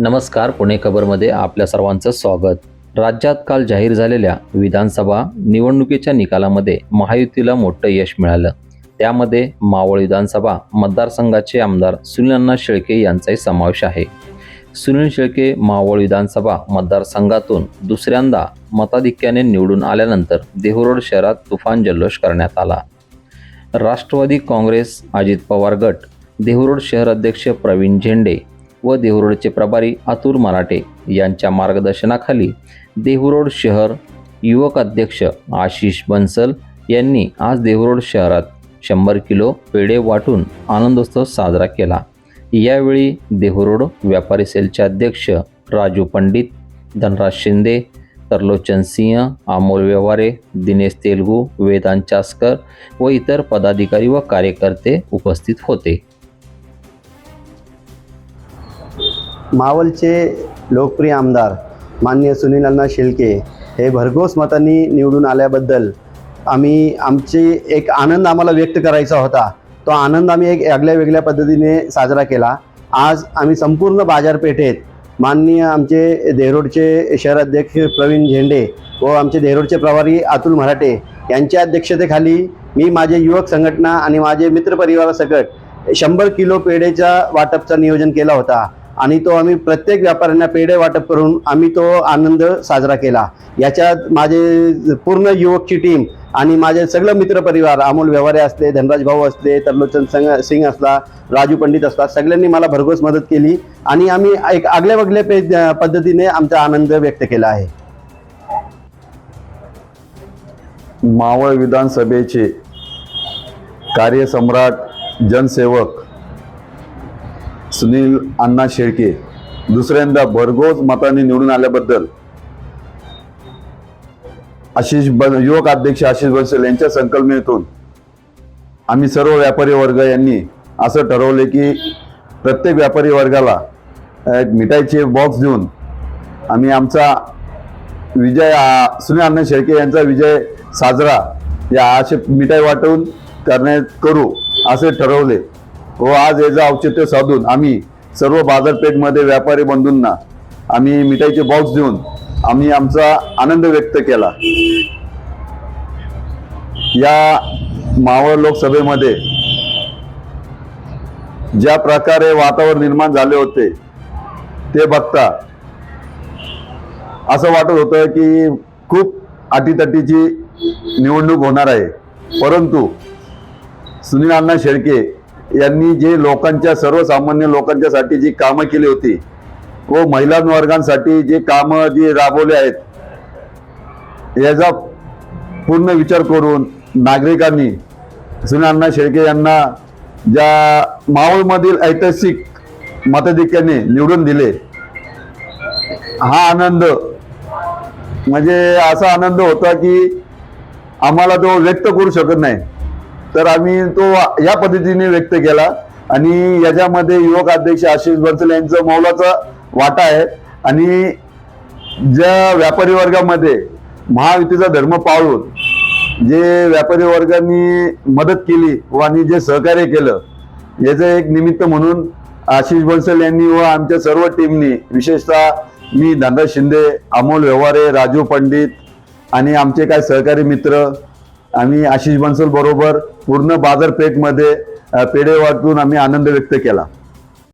नमस्कार पुणे खबरमध्ये आपल्या सर्वांचं स्वागत. राज्यात काल जाहीर झालेल्या विधानसभा निवडणुकीच्या निकालामध्ये महायुतीला मोठं यश मिळालं. त्यामध्ये मावळ विधानसभा मतदारसंघाचे आमदार सुनील अण्णा शेळके यांचाही समावेश आहे. सुनील शेळके मावळ विधानसभा मतदारसंघातून दुसऱ्यांदा मताधिक्याने निवडून आल्यानंतर देहुरोड शहरात तुफान जल्लोष करण्यात आला. राष्ट्रवादी काँग्रेस अजित पवार गट देहुरोड शहर अध्यक्ष प्रवीण झेंडे व देहूरोडचे प्रभारी अतुर मराठे यांच्या मार्गदर्शनाखाली देहुरोड शहर युवक अध्यक्ष आशिष बन्सल यांनी आज देहूरोड शहरात शंभर किलो पेढे वाटून आनंदोत्सव साजरा केला. यावेळी देहुरोड व्यापारी सेलचे अध्यक्ष राजू पंडित धनराज शिंदे तरलोचन सिंह अमोल व्यवहारे दिनेश तेलगू वेदांत चास्कर व इतर पदाधिकारी व कार्यकर्ते उपस्थित होते. मावलचे लोकप्रिय आमदार माननीय सुनील अण्णा शेळके हे भरघोस मतांनी निवडून आल्याबद्दल आम्ही आमची एक आनंद आम्हाला व्यक्त करायचा होता. तो आनंद आम्ही एक आगल्या वेगळ्या पद्धतीने साजरा केला. आज आम्ही संपूर्ण बाजारपेठेत माननीय आमचे देहरोडचे शहराध्यक्ष प्रवीण झेंडे व आमचे देहरोडचे प्रभारी अतुल मराठे यांच्या अध्यक्षतेखाली मी माझे युवक संघटना आणि माझे मित्रपरिवारासकट शंभर किलो पेढेच्या वाटपचा नियोजन केला होता. आणि तो आम्ही प्रत्येक व्यापाऱ्यांना पेढे वाटप करून आम्ही तो आनंद साजरा केला. याच्यात माझे पूर्ण युवकची टीम आणि माझे सगळं मित्रपरिवार अमोल व्यवहारे असले धनराज भाऊ असले तरलोचन संग सिंग असला राजू पंडित असला सगळ्यांनी मला भरघोस मदत केली आणि आम्ही एक आगल्या वगल्या पे पद्धतीने आमचा आनंद व्यक्त केला आहे. मावळ विधानसभेचे कार्यसम्राट जनसेवक सुनील अण्णा शेळके दुसऱ्यांदा भरघोस मताने निवडून आल्याबद्दल. आशिष बन युवक अध्यक्ष आशिष बन्सल यांच्या संकल्पनेतून आम्ही सर्व व्यापारी वर्ग यांनी असं ठरवले की प्रत्येक व्यापारी वर्गाला एक मिठाईचे बॉक्स देऊन आम्ही आमचा विजय सुनील अण्णा शेळके यांचा विजय साजरा या असे मिठाई वाटून करण्यात करू असे ठरवले. व आज याचं औचित्य साधून आम्ही सर्व बाजारपेठमध्ये व्यापारी बंधूंना आम्ही मिठाईचे बॉक्स देऊन आम्ही आमचा आनंद व्यक्त केला. या मावळ लोकसभेमध्ये ज्या प्रकारे वातावरण निर्माण झाले होते ते बघता असं वाटत होतं की खूप अटीतटीची निवडणूक होणार आहे. परंतु सुनील अण्णा शेळके यांनी जे लोकांच्या सर्वसामान्य लोकांच्यासाठी जी कामं केली होती व महिलांवर्गांसाठी जे कामं जी राबवले आहेत याचा पूर्ण विचार करून नागरिकांनी सुनाण्णा शेळके यांना ज्या मावळमधील ऐतिहासिक मताधिक्याने निवडून दिले हा आनंद म्हणजे असा आनंद होता की आम्हाला तो व्यक्त करू शकत नाही. तर आम्ही तो या पद्धतीने व्यक्त केला. आणि याच्यामध्ये युवक अध्यक्ष आशिष बन्सल यांचा मौलाचा वाटा आहे. आणि ज्या व्यापारी वर्गामध्ये महायुतीचा धर्म पाळून जे व्यापारी वर्गांनी मदत केली व आणि जे सहकार्य केलं याचं एक निमित्त म्हणून आशिष बन्सल यांनी व आमच्या सर्व टीमनी विशेषतः मी धनराज शिंदे अमोल व्यवहारे राजू पंडित आणि आमचे काय सहकारी मित्र आम्ही आशिष बन्सल बरोबर पूर्ण बाजारपेठमध्ये पेढे वाटून आम्ही आनंद व्यक्त केला.